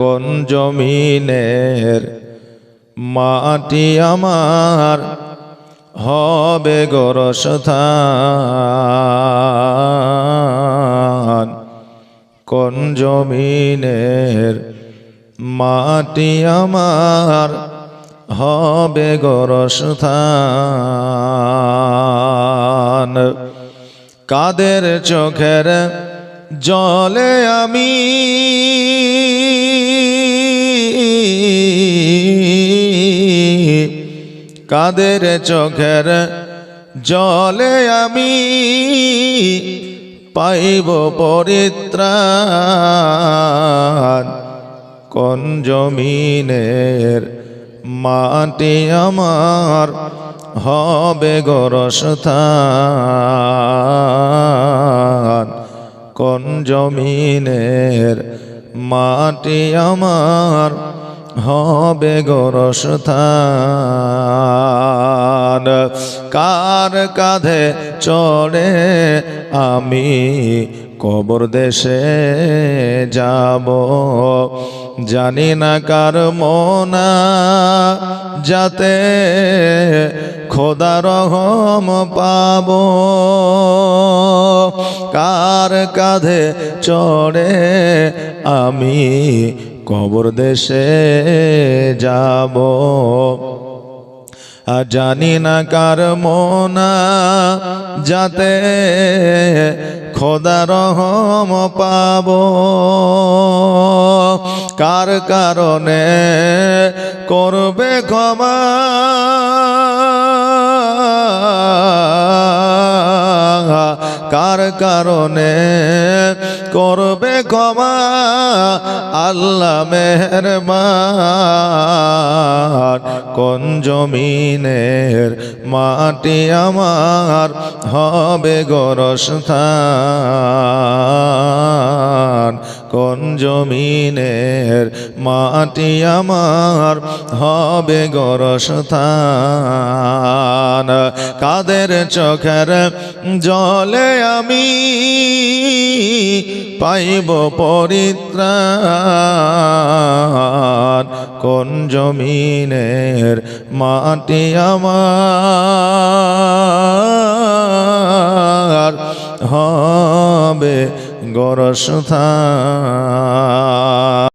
কোন জমিনের মাটি আমার হবে গরসথান? কোন জমিনের মাটি আমার হবে গরসথান? কাদের চোখের জলে আমি কাদের চোখের জলে আমি পাইব পরিত্রাণ? কোন জমিনের মাটি আমার হবে গরসথান কোন জমিনের মাটি আমার হবে গরসথান কার কাঁধে চড়ে আমি কবর দেশে যাব? জানি না কার মোনা, যাতে খোদা রহম পাব। কার কাঁধে চড়ে আমি কবর দেশে যাব। আর জানি না কার মোনা, যাতে খোদা রহম পাব। কার কারণে করবে ক্ষমা? কার কারণে করবে ক্ষমা আল্লাহ মেহরমান কোন জমিনের মাটি আমার হবে গরসথান। কোন জমিনের মাটি আমার হবে গরসথান? কাদের চোখের জলে আমি পাইব পরিত্রাণ? কোন জমিনের মাটি আমার হবে গরসথান